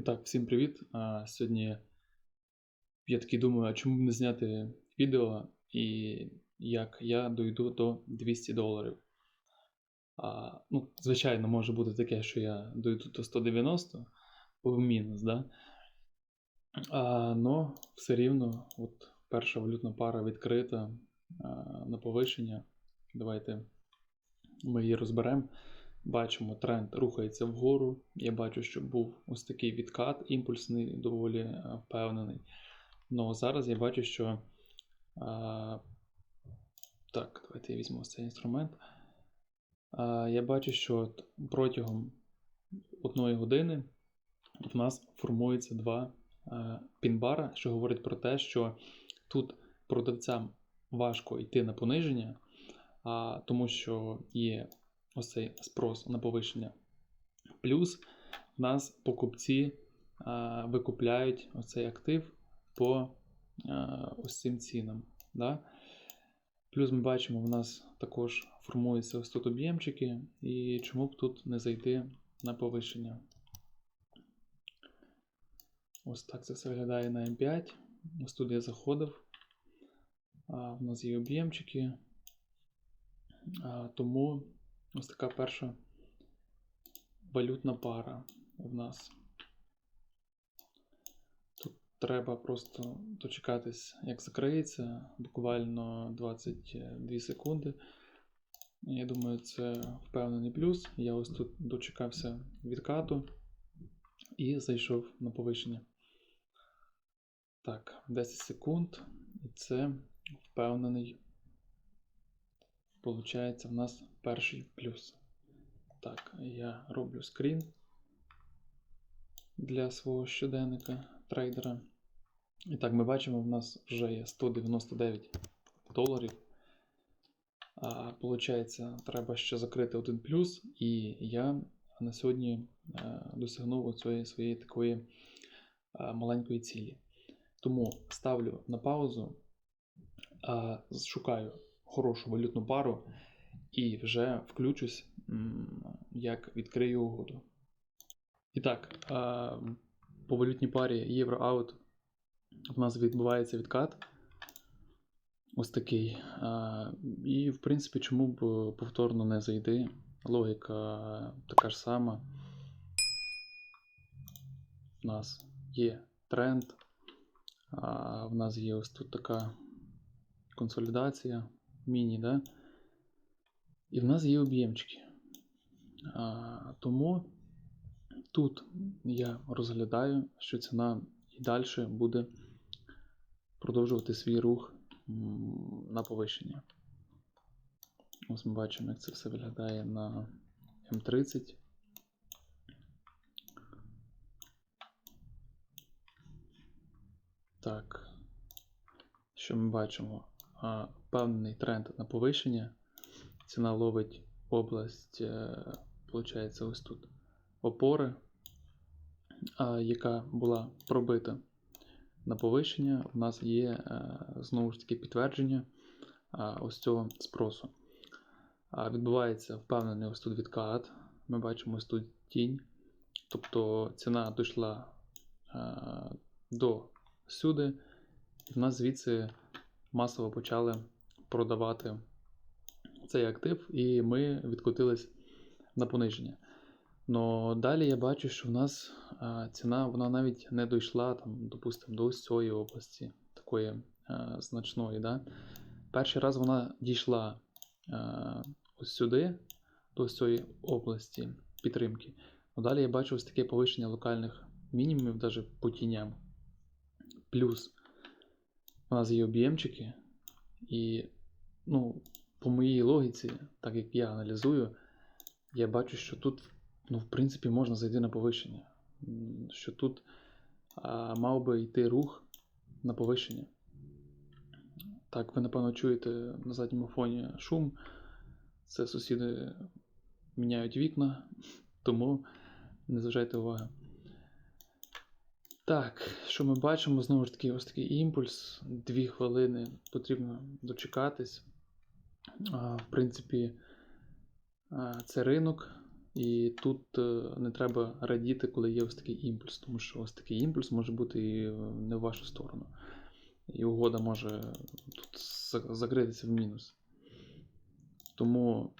І так, всім привіт. А, сьогодні я такий думаю, чому б не зняти відео і як я дойду до 200 доларів. А, ну, звичайно, може бути таке, що я дойду до 190 в мінус, да? А, но все рівно, от перша валютна пара відкрита а, на повищення. Давайте ми її розберемо. Бачимо, тренд рухається вгору. Я бачу, що був ось такий відкат, імпульсний, доволі е, впевнений. Ну зараз я бачу, що. А, так, давайте я візьму цей інструмент. А, я бачу, що от протягом одної години в нас формується два е, пінбара, що говорить про те, що тут продавцям важко йти на пониження, а, тому що є ось цей спрос на повищення. Плюс в нас покупці а, викупляють оцей актив по а, ось цим цінам. Да? Плюс ми бачимо, в нас також формуються ось тут об'ємчики, і чому б тут не зайти на повищення. Ось так це все виглядає на М5. Ось тут я заходив. А, в нас є об'ємчики. Тому Ось така перша валютна пара в нас. Тут треба просто дочекатись, як закриється, буквально 22 секунди. Я думаю, це впевнений плюс. Я ось тут дочекався відкату і зайшов на повищення. Так, 10 секунд, і це впевнений Получається в нас перший плюс. Так, я роблю скрін для свого щоденника трейдера. І так, ми бачимо, в нас вже є 199 доларів. А, Получається, треба ще закрити один плюс, і я на сьогодні е, досягнув своєї, своєї такої е, маленької цілі. Тому ставлю на паузу, шукаю хорошу валютну пару і вже включусь, як відкрию угоду. І так, по валютній парі євро-аут в нас відбувається відкат. Ось такий. І, в принципі, чому б повторно не зайти? Логіка така ж сама. У нас є тренд, в нас є ось тут така консолідація міні, да? і в нас є об'ємчики. Тому тут я розглядаю, що ціна і далі буде продовжувати свій рух на повищення. Ось ми бачимо, як це все виглядає на М30. Так, що ми бачимо? Певний тренд на повищення. Ціна ловить область, виходить, ось тут опори, яка була пробита на повищення. У нас є е, знову ж таки підтвердження ось цього спросу. Відбувається впевнений ось тут відкат. Ми бачимо ось тут тінь. Тобто ціна дійшла до сюди, і в нас звідси масово почали продавати цей актив, і ми відкотились на пониження. Но далі я бачу, що в нас ціна вона навіть не дійшла, там, допустимо, до ось цієї області, такої а, значної. Да? Перший раз вона дійшла а, ось сюди, до ось цієї області підтримки. Но далі я бачу ось таке повищення локальних мінімумів, навіть по тіням. Плюс у нас є об'ємчики, і ну, по моїй логіці, так як я аналізую, я бачу, що тут, ну, в принципі, можна зайти на повищення. Що тут а, мав би йти рух на повищення. Так, ви, напевно, чуєте на задньому фоні шум. Це сусіди міняють вікна, тому не зважайте уваги. Так, що ми бачимо? Знову ж таки, ось такий імпульс. Дві хвилини потрібно дочекатись. В принципі, це ринок, І тут е, не треба радіти, коли є ось такий імпульс, тому що ось такий імпульс може бути і не в вашу сторону. І угода може тут закритися в мінус. Тому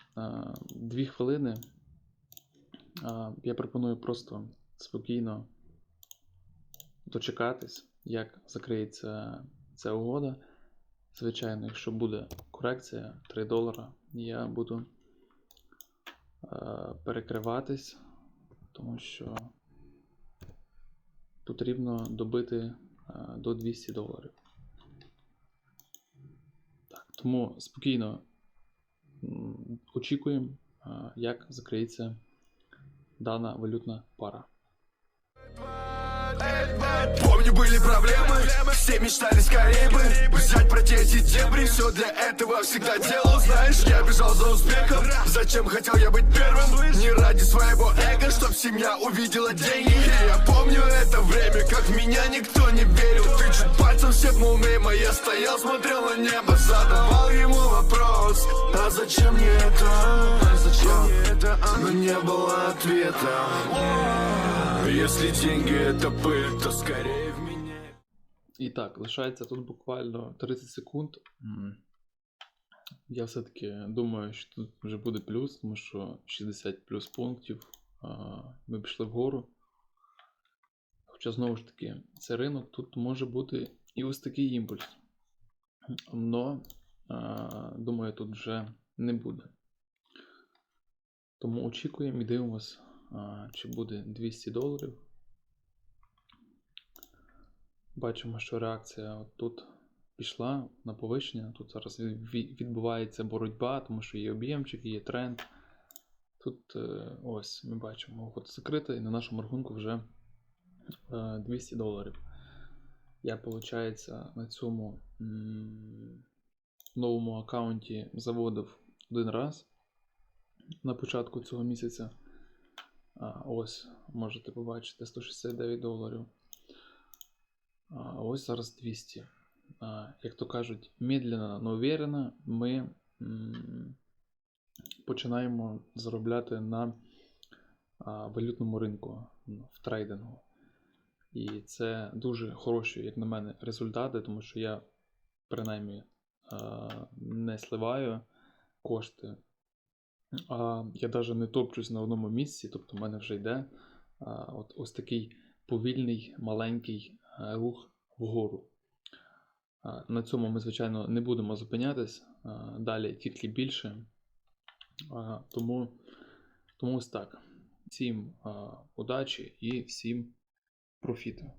дві хвилини я пропоную просто спокійно дочекатись, як закриється ця угода. Звичайно, якщо буде корекція 3 долара, я буду е, перекриватись, тому що потрібно добити е, до 200 доларів. Так, тому спокійно очікуємо, е, як закриється дана валютна пара. Помню, были проблемы, все мечтали скорее бы Взять, протереть эти дебри, все для этого всегда делал Знаешь, я бежал за успехом, зачем хотел я быть первым? Не ради своего эго, чтоб семья увидела деньги. И я помню это время, как в меня никто не верил. Ты чуть пальцем всепнул мимо, я стоял, смотрел на небо Задавал ему вопрос, а зачем мне это? А зачем мне это? Но не было ответа если деньги это пыль, то скорее в меня. І так, лишається тут буквально 30 секунд. Я все-таки думаю, що тут вже буде плюс, тому що 60 плюс пунктів ми пішли вгору. Хоча, знову ж таки, це ринок, тут може бути і ось такий імпульс. Но, думаю, тут вже не буде. Тому очікуємо і дивимось, а, чи буде 200 доларів. Бачимо, що реакція от тут пішла на повищення. Тут зараз ві- ві- відбувається боротьба, тому що є об'ємчик, є тренд. Тут е, ось ми бачимо угода закрита, і на нашому рахунку вже е, 200 доларів. Я, виходить, на цьому новому аккаунті заводив один раз на початку цього місяця. Ось можете побачити 169 доларів. Ось зараз 200. А, Як то кажуть, медленно, но уверенно ми починаємо заробляти на валютному ринку в трейдингу. І це дуже хороші, як на мене, результати, тому що я принаймні не сливаю кошти. А я навіть не топчусь на одному місці, тобто в мене вже йде а, от, ось такий повільний маленький е, рух вгору. А, На цьому ми, звичайно, не будемо зупинятись. а, Далі тільки більше. А, Тому, тому ось так. Всім а, удачі і всім профіту.